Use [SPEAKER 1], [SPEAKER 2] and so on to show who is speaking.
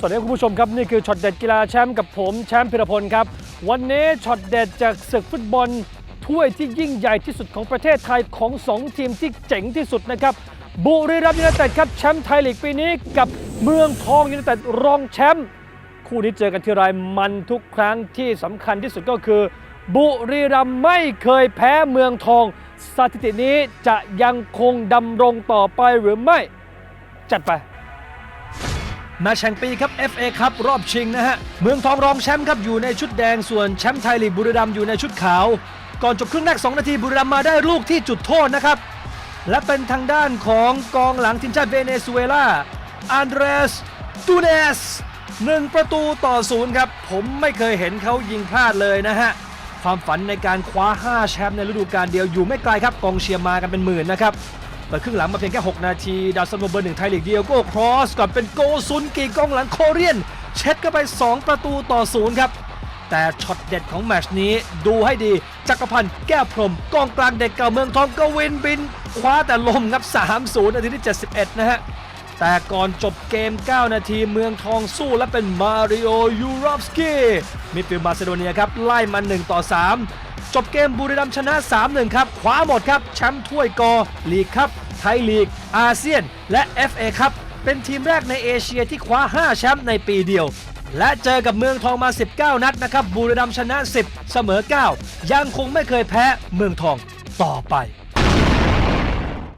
[SPEAKER 1] สวัสดีคุณผู้ชมครับนี่คือช็อตเด็ดกีฬาแชมป์กับผมแชมป์พิรพลครับ วันนี้ช็อตเด็ดจากศึกฟุตบอลถ้วยที่ยิ่งใหญ่ที่สุดของประเทศไทยของ 2 ทีมที่เจ๋งที่สุดนะครับบุรีรัมย์ยูไนเต็ดครับแชมป์ไทยลีกปีนี้กับเมืองทองยูไนเต็ดรองแชมป์คู่นี้เจอกันทีไรมันทุกครั้งที่สำคัญที่สุดก็คือ บุรีรัมย์ไม่เคยแพ้เมืองทอง สถิตินี้จะยังคงดำรงต่อไปหรือไม่ จัดไป มาแข่งปีครับ FA ครับรอบชิงนะฮะ เมืองทองรองแชมป์ครับอยู่ในชุดแดงส่วนแชมป์ไทยลีกบุรีรัมย์อยู่ในชุดขาว ก่อนจบครึ่งแรก 2 นาทีบุรีรัมย์มาได้ลูกที่จุดโทษนะครับ และเป็นทางด้านของกองหลังทีมชาติเวเนซุเอลาอันเดรสตูเนสหนึ่งประตูต่อศูนย์ครับ ผมไม่เคยเห็นเขายิงพลาดเลยนะฮะ ความฝันในการคว้า 5 แชมป์ในฤดูกาลเดียวอยู่ไม่ไกลครับกองเชียร์มากันเป็นหมื่นนะครับ เปิดครึ่งหลังมาเพียงแค่ 6 นาที ดาวซันโนเบอร์หนึ่งไทยลีกเดียวก้ครอสก่อนเป็นโกซุนกีกองหลังโคเรียน เช็ดเข้าไป 2 ประตูต่อศูนย์ครับ แต่ช็อตเด็ดของแมชนี้ดูให้ดี จักรพันธ์แก้วพรมกองกลางเด็กเก่าเมืองทองกวินบิน คว้าแต่ลมครับ 3-0 นาทีที่ 71 นะฮะแต่ก่อนจบเกม 9 นาทีเมืองทองสู้และเป็นมาริโอยูรอฟสกี้มิดฟิลด์มาซิโดเนียครับไล่มา1ต่อ 3 จบเกมบุรีรัมย์ชนะ 3-1 ครับคว้าหมดครับ แชมป์ถ้วยกอลีกครับ ไทยลีก อาเซียน และ FA ครับ เป็นทีมแรกในเอเชียที่คว้า 5 แชมป์ในปีเดียว และเจอกับเมืองทองมา 19 นัดนะครับบุรีรัมย์ชนะ 10 เสมอ 9 ยังคงไม่เคยแพ้เมืองทองต่อไป